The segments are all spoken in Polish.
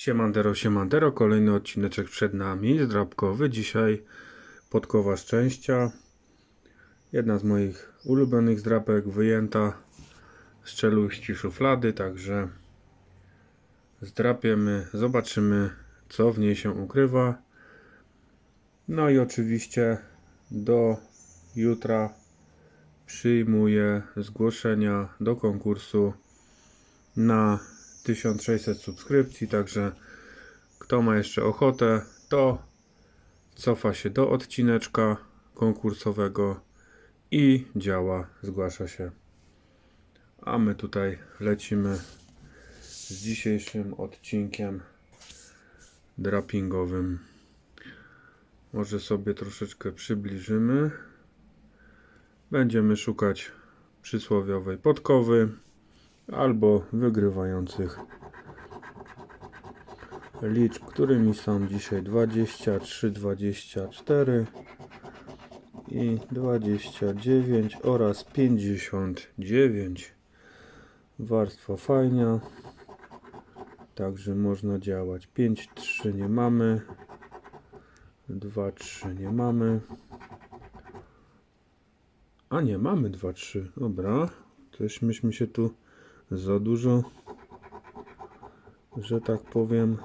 Siemandero, siemandero, kolejny odcineczek przed nami, zdrabkowy. Dzisiaj podkowa szczęścia. Jedna z moich ulubionych zdrapek, wyjęta z czeluści szuflady, także zdrapiemy, zobaczymy co w niej się ukrywa. No i oczywiście do jutra przyjmuję zgłoszenia do konkursu na 1600 subskrypcji, także kto ma jeszcze ochotę, to cofa się do odcineczka konkursowego i działa, zgłasza się. A my tutaj lecimy z dzisiejszym odcinkiem drapingowym. Może sobie troszeczkę przybliżymy. Będziemy szukać przysłowiowej podkowy albo wygrywających liczb, którymi są dzisiaj 23, 24 i 29 oraz 59. Warstwa fajnia, także można działać. 5, 3 nie mamy, 2, 3 nie mamy. A nie, mamy 2, 3. Dobra. Coś myśmy się tu za dużo, że tak powiem,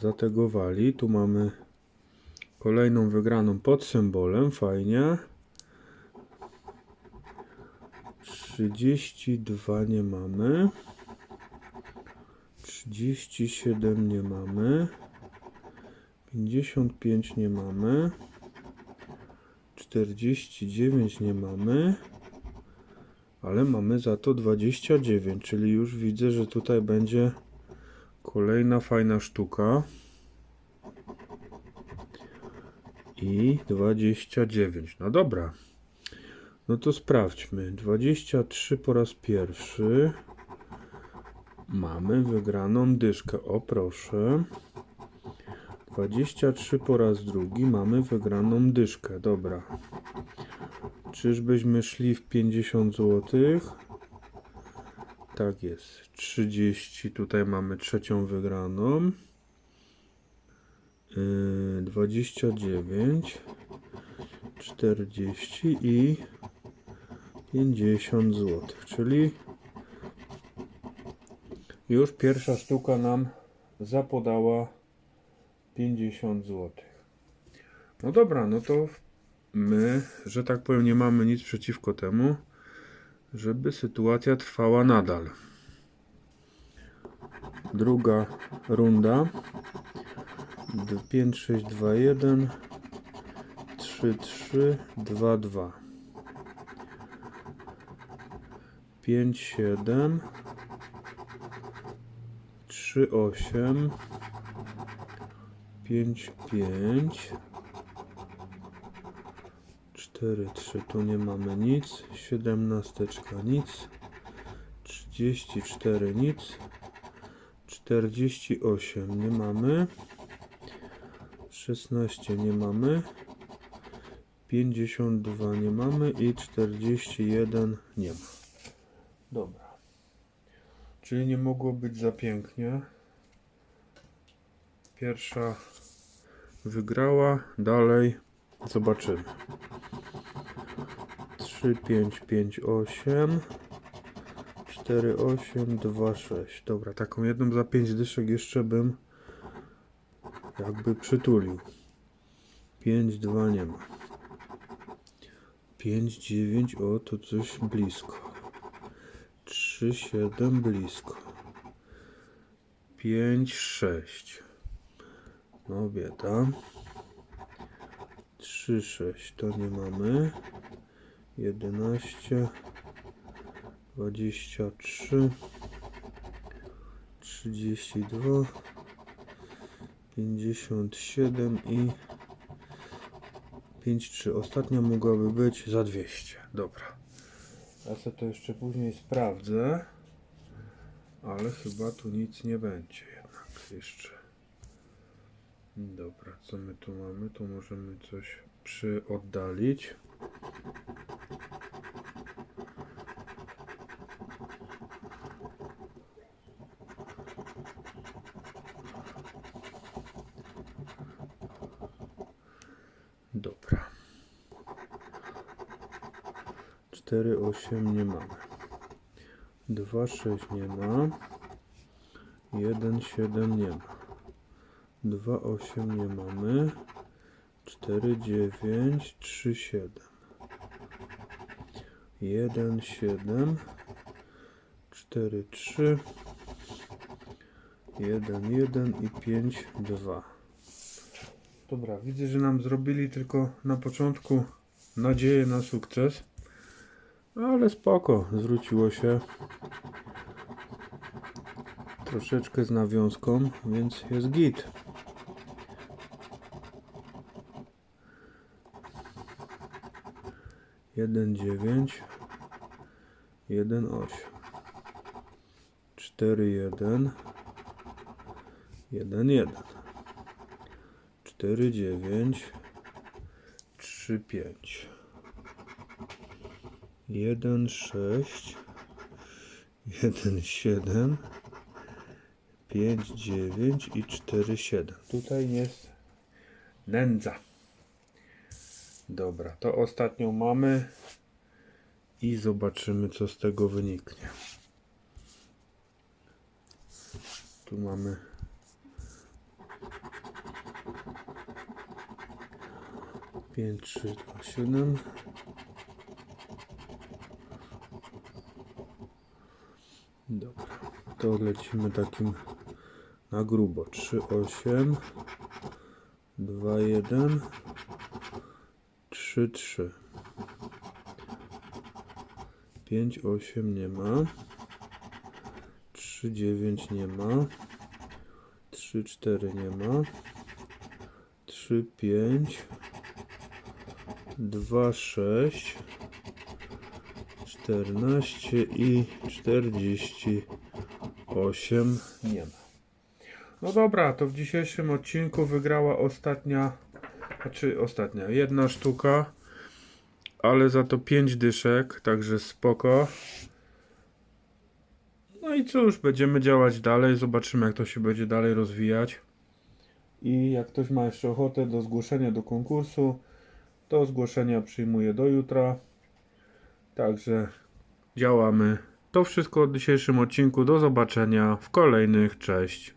zategowali. Tu mamy kolejną wygraną pod symbolem. Fajnie. 32 nie mamy. 37 nie mamy. 55 nie mamy. 49 nie mamy. Ale mamy za to 29, czyli już widzę, że tutaj będzie kolejna fajna sztuka. I 29. No dobra. No to sprawdźmy. 23 po raz pierwszy. Mamy wygraną dyszkę. O proszę. 23 po raz drugi mamy wygraną dyszkę. Dobra. Czyżbyśmy szli w 50 zł? Tak jest. 30. Tutaj mamy trzecią wygraną. Yy, 29. 40 i 50 zł. Czyli już pierwsza sztuka nam zapodała 50 zł. No dobra, no to my, że tak powiem, nie mamy nic przeciwko temu, żeby sytuacja trwała nadal. Druga runda. 5, 6, 2, 1, 3, 3, 2, 2. 5, 7, 3, 8, 5, 5. 4, 3, tu nie mamy nic, 17 nic, 34 nic, 48 nie mamy, 16 nie mamy, 52 nie mamy i 41 nie ma. Dobra. Czyli nie mogło być za pięknie. Pierwsza wygrała, dalej zobaczymy. 3, 5, 5, 8, 4, 8, 2, 6. Dobra, taką jedną za 5 dyszek jeszcze bym jakby przytulił. 5, 2 nie ma. 5, 9, o to coś blisko. 3, 7 blisko. 5, 6. No bieda. 3, 6 to nie mamy. 11, 23, 32, 57 i 53. Ostatnia mogłaby być za 200. Dobra. Ja sobie to jeszcze później sprawdzę. Ale chyba tu nic nie będzie jednak jeszcze. Dobra, co my tu mamy? Tu możemy coś przyoddalić. Dobra. 4, 8 nie mamy. 2, 6 nie ma. 1, 7 nie ma. 2, 8 nie mamy. 4, 9, 3, 7. 1, 7. 4, 3. 1, 1 i 5, 2. Dobra, widzę, że nam zrobili tylko na początku nadzieję na sukces. Ale spoko, zwróciło się troszeczkę z nawiązką, więc jest git. Jeden dziewięć, jeden osiem, cztery jeden, jeden jeden, cztery dziewięć, trzy pięć. 1, 6, 1, 7, 5, 9 i 4, 7. Tutaj jest nędza. Dobra, to ostatnią mamy i zobaczymy, co z tego wyniknie. Tu mamy pięć, trzy, dwa, siedem. Dobra, to lecimy takim na grubo. 3, 8, 2, 1, 3, 3. 5, 8 nie ma. 3, 9 nie ma. 3, 4 nie ma. 3, 5, 2, 6. 14 i 48 nie ma. No dobra, to w dzisiejszym odcinku wygrała ostatnia, znaczy ostatnia, jedna sztuka, ale za to 5 dyszek, także spoko. No i cóż, będziemy działać dalej, zobaczymy jak to się będzie dalej rozwijać. I jak ktoś ma jeszcze ochotę do zgłoszenia do konkursu, to zgłoszenia przyjmuję do jutra. Także działamy. To wszystko w dzisiejszym odcinku. Do zobaczenia w kolejnych. Cześć.